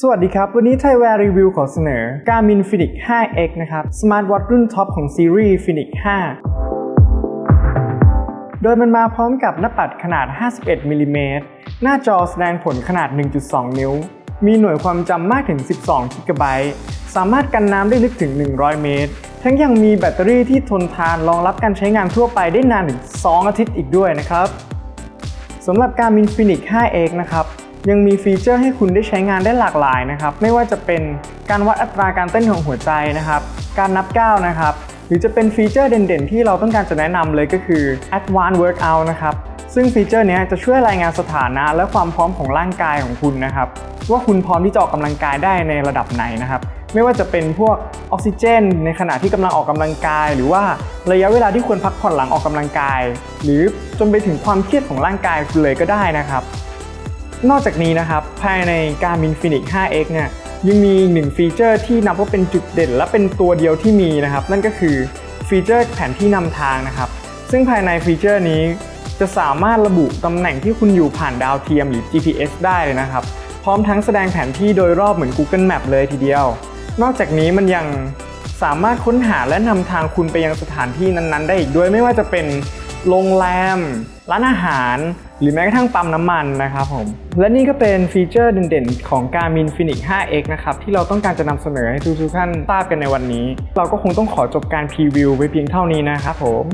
สวัสดีครับ วันนี้ไทยแวร์รีวิวขอเสนอ Garmin Fenix 5X นะครับสมาร์ทวอทรุ่นท็อปของซีรีส์ Fenix 5 โดยมันมาพร้อมกับหน้าปัดขนาด 51มิลลิเมตรหน้าจอแสดงผลขนาด 1.2 นิ้ว มีหน่วยความจำมากถึง 12กิกะไบต์สามารถกันน้ำได้ลึกถึง 100 เมตร ทั้งยังมีแบตเตอรี่ที่ทนทานรองรับการใช้งานทั่วไปได้นานถึง 2 อาทิตย์อีกด้วยนะครับสำหรับ Garmin Fenix 5X นะครับ ยังมีฟีเจอร์ให้คุณได้ใช้งานได้หลากหลายนะครับ ไม่ว่าจะเป็นการวัดอัตราการเต้นของหัวใจนะครับ การนับก้าวนะครับ หรือจะเป็นฟีเจอร์เด่นๆ ที่เราต้องการจะแนะนำเลยก็คือ Advanced Workout นะครับซึ่งฟีเจอร์นี้จะช่วยรายงานสถานะและความพร้อมของร่างกายของคุณนะครับ ว่าคุณพร้อมที่จะออกกำลังกายได้ในระดับไหนนะครับ ไม่ว่าจะเป็นพวกออกซิเจน ในขณะที่กำลังออกกำลังกาย หรือว่าระยะเวลาที่ควรพักผ่อนหลังออกกำลังกาย หรือจนไปถึงความเครียดของร่างกายคุณเลยก็ได้นะครับ นอกจากนี้นะครับภายใน Garmin Fenix 5X เนี่ยยังมีอีกหนึ่งฟีเจอร์ที่นับว่าเป็นจุดเด่น และเป็นตัวเดียวที่มีนะครับนั่นก็คือฟีเจอร์แผนที่นำทางนะครับซึ่งภายในฟีเจอร์นี้จะสามารถระบุตำแหน่งที่คุณอยู่ผ่านดาวเทียมหรือ GPS ได้เลยนะครับ พร้อมทั้งแสดงแผนที่โดยรอบเหมือน Google Map เลยทีเดียว นอกจากนี้มันยังสามารถค้นหาและนำทางคุณไปยังสถานที่นั้นๆ ได้อีกด้วยไม่ว่าจะเป็นโรงแรม ร้านอาหาร หรือแม้กระทั่งปั๊มน้ำมันนะครับผม และนี่ก็เป็นฟีเจอร์เด่นๆ ของ Garmin Fenix 5X นะครับ ที่เราต้องการจะนำเสนอให้ทุกๆท่านทราบกันในวันนี้ เราก็คงต้องขอจบการพรีวิวไปเพียงเท่านี้นะครับผม